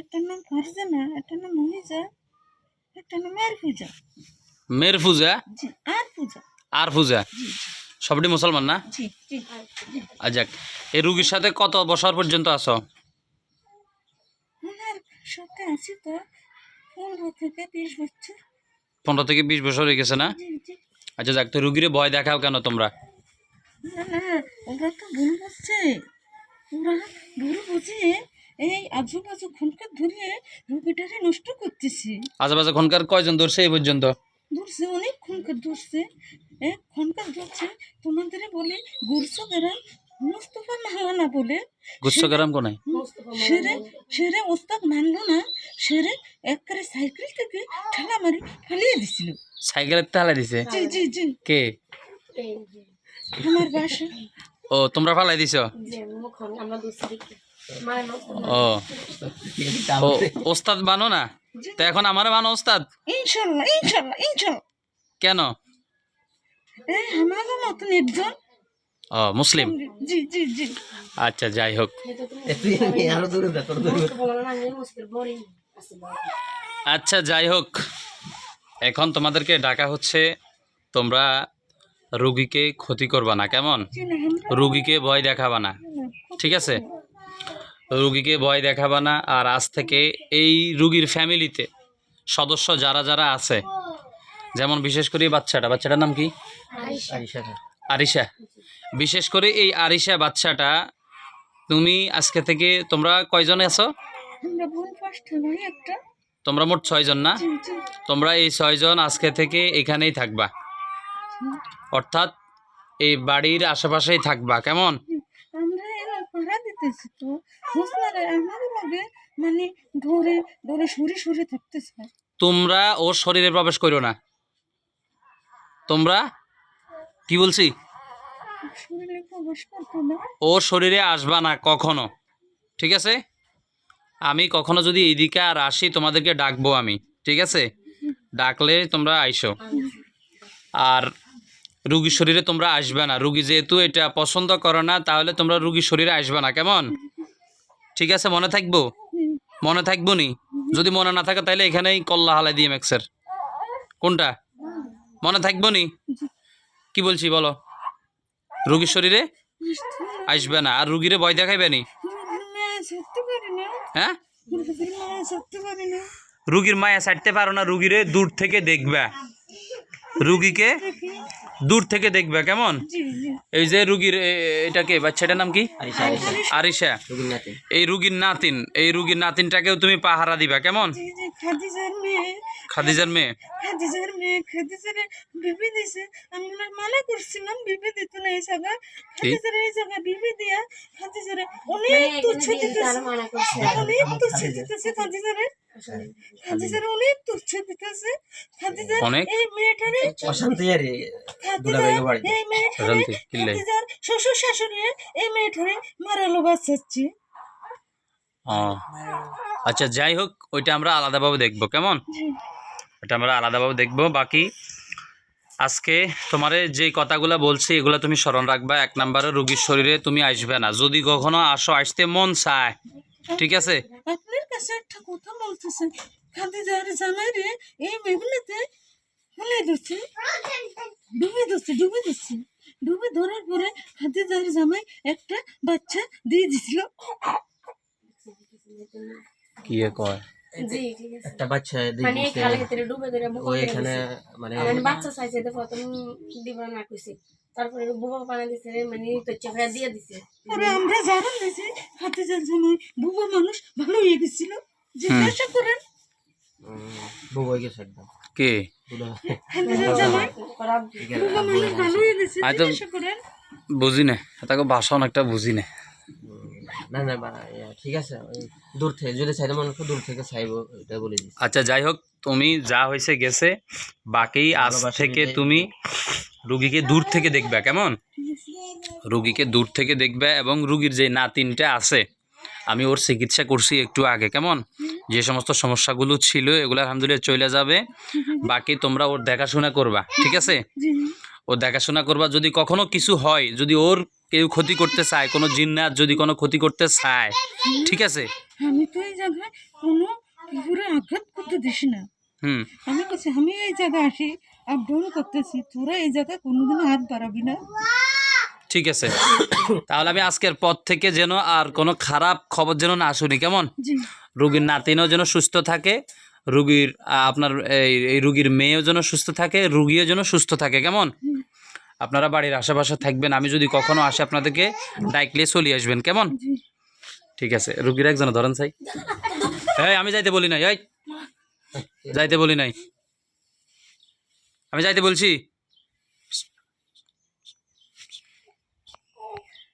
একটার নাম ফারজানা একটার নাম মহিজা একটার নাম আর পূজা মের পূজা আর পূজা আর পূজা সবটি মুসলমান না? এই রুগীর সাথে কত বছর পর্যন্ত সাথে আছি তো পনেরো থেকে বিশ বছর। পনেরো থেকে বিশ বছর হয়ে গেছে না? আচ্ছা যাক তো রুগীরে ভয় দেখাও কেন তোমরা? না না ওরা তো ভুল বুঝছে। ওরা ভুল এই আজুবাজু খুনকে ধরিয়ে রুগীটারে নষ্ট করতেছে। আশেপাশে খনকার কয়জন ধরছে এই পর্যন্ত। ধরছে অনেক খুনকার ধরছে এক খুনকার ধরছে তোমাদের বলে গুরসো গেরাম মুস্তফা মাহানা বলে। গুচ্ছ গ্রাম কোনায় সেরে সেরে ওস্তাদ মানলো না সেরে একবারে সাইকেল থেকে ঠেলা মারি ফেলিয়ে দিছিল। সাইকেলের তালা দিছে? জি জি জি। কে? আমার বাসা। ও তোমরা ফালাই দিছ? ও ও। ওস্তাদ বানো না? তো এখন আমার বানো ওস্তাদ? ইনশাল্লাহ ইনশাল্লাহ ইনশাল্লাহ। কেন? ও মুসলিম? জি জি জি। আচ্ছা যাই হোক। আচ্ছা যাই হোক। এখন তোমাদেরকে ডাকা হচ্ছে তোমরা রুগীকে ক্ষতি করবা না কেমন? রুগীকে ভয় দেখাবা না। ঠিক আছে? রুগীকে ভয় দেখাবা না। আর আজ থেকে এই রুগীর ফ্যামিলিতে সদস্য যারা যারা আছে যেমন বিশেষ করে বাচ্চাটা বাচ্চাটার নাম কি? আরিশা। বিশেষ করে এই আরিশা বাচ্চাটা তুমি আজকে থেকে তোমরা কয়জনে আছো? তোমরা মোট ছয়জন না? তোমরা এই ছয়জন আজকে থেকে এখানেই থাকবা। অর্থাৎ এই বাড়ির আশেপাশেই থাকবা। কেমন? পাড়া দিতেছি তো হোসনারে আমার লাগে মানে ধরে ধরে সরে সরে থাকতেছে। তোমরা ওর শরীরে প্রবেশ করো না। তোমরা? কি বলছি? শরীরে প্রবেশ করতো না? ওর শরীরে আসবা না কখনো ঠিক আছে? আমি কখনো যদি এদিকে আর আসি তোমাদেরকে ডাকবো আমি ঠিক আছে? ডাকলে তোমরা আইসো। আর রুগীর শরীরে তোমরা আসবে না। রুগী যেহেতু এটা পছন্দ করো না, তাহলে তোমরা রুগীর শরীরে আসবে না, কেমন? ঠিক আছে, মনে থাকব? মনে থাকব নি? যদি মনে না থাকে তাহলে এখানেই কল্লা হালাই দিয়ে ম্যাক্সের। কোনটা? মনে থাকব নি? কি বলছি বলো? রুগীর শরীরে আসবে না। আর রুগীরে ভয় দেখাইবে নি? হ্যাঁ? রুগীর মায়া ছাড়তে পারো না, রুগীরে দূর থেকে দেখবে। রুগীকে দূর থেকে দেখবে কেমন? এই যে রুগীর এটাকে বাচ্চাটার নাম কি? আরিশা এই রুগীর নাতিন এই রুগীর নাতিনটাকেও তুমি পাহারা দিবা কেমন? জি জি খাদিজার মেয়ে। খাদিজার মেয়ে। খাদিজার বিবি দিছে। আমি মানা করছিলাম বিবি দিত না এই জায়গা খাদিজার এই জায়গা বিবি দিয়া খাদিজার অনেক তুচ্ছ দিতেছে। অনেক তুচ্ছ দিতেছে খাদিজারে। খাদিজারে অনেক তুচ্ছ দিতেছে খাদিজার অনেক? এই মেয়েটারে অশান্তি আরে খাদিজার এই অশান্তি, কিল্লাই। খাদিজার শ্বশুর শাশুড়ি এই মেয়েটারে মারালো বাচ্চাচ্ছি ও আচ্ছা যাই হোক ওইটা আমরা আলাদাভাবে দেখব কেমন? ওটা আমরা আলাদাভাবে দেখব। বাকি আজকে তোমারে যে কথাগুলো বলছি এগুলো তুমি স্মরণ রাখবা। এক নম্বরে রুগীর শরীরে তুমি আসবে না। যদি কখনো আসো আসতে মন চায়। ঠিক আছে? আপনার কাছে একটা কথা বলতেছে। খাদিজার জামাই রে এই মেঘুলাতে ফেলে দিচ্ছে ডুবে দিচ্ছে ডুবে দিচ্ছে ডুবে ধরার পরে খাদিজার জামাই একটা বাচ্চা দিয়ে দিছিল। কি কয়? জি ঠিক আছে একটা বাচ্চা মানে ভিতরে ডুবে ধরে এখানে মানে মানে বাচ্চা চাইছে তো প্রথম দিব না কইছে। তারপরে বুবা পানা দিছে মানে দিয়ে দিছে। পরে আমরা জানান জামাই বুবা মানুষ ভালো হয়ে গেছিল জিজ্ঞাসা করেন। হয়ে গেছে একদম। কে? বুবা। বুঝি না তাকে ভাষা অনেকটা বুঝি না না না ঠিক আছে দূর থেকে যদি চাইতে মনে করো দূর থেকে চাইব এটা বলে আচ্ছা যাই হোক তুমি যা হয়েছে গেছে বাকি আজ থেকে তুমি রুগীকে দূর থেকে দেখবে, কেমন? রুগীকে দূর থেকে দেখবে এবং রুগীর যে নাতিনটা আছে, আমি ওর চিকিৎসা করছি একটু আগে, কেমন? যে সমস্ত সমস্যাগুলো ছিল, এগুলো আলহামদুলিল্লাহ চলে যাবে। বাকি তোমরা ওর দেখাশোনা করবা, ঠিক আছে? ও দেখাশোনা করবা, যদি কখনো কিছু হয়, যদি ওর কেউ ক্ষতি করতে চায়, কোনো জিন্নাত যদি কোনো ক্ষতি করতে চায়, ঠিক আছে? আমি তো এই জায়গায় কোনো আঘাত করতে দিস না। আমি কাছে আমি এই জায়গায় আসি আপ ডাউন করতেছি তোরা এই জায়গায় কোনোদিনও হাত বাড়াবি না। ঠিক আছে। তাহলে আমি আজকের পর থেকে যেন আর কোনো খারাপ খবর যেন না শুনি কেমন? রুগীর নাতিনও যেন সুস্থ থাকে রুগীর আপনার এই এই রুগীর মেয়েও যেন সুস্থ থাকে রুগীও যেন সুস্থ থাকে কেমন? আপনারা বাড়ির আশেপাশে থাকবেন আমি যদি কখনো আসে আপনাদেরকে ডাইকলে চলে আসবেন কেমন? ঠিক আছে রুগীর একজন ধরেন চাই। এই আমি যাইতে বলি না এই। যাইতে বলি নাই। আমি যাইতে বলছি।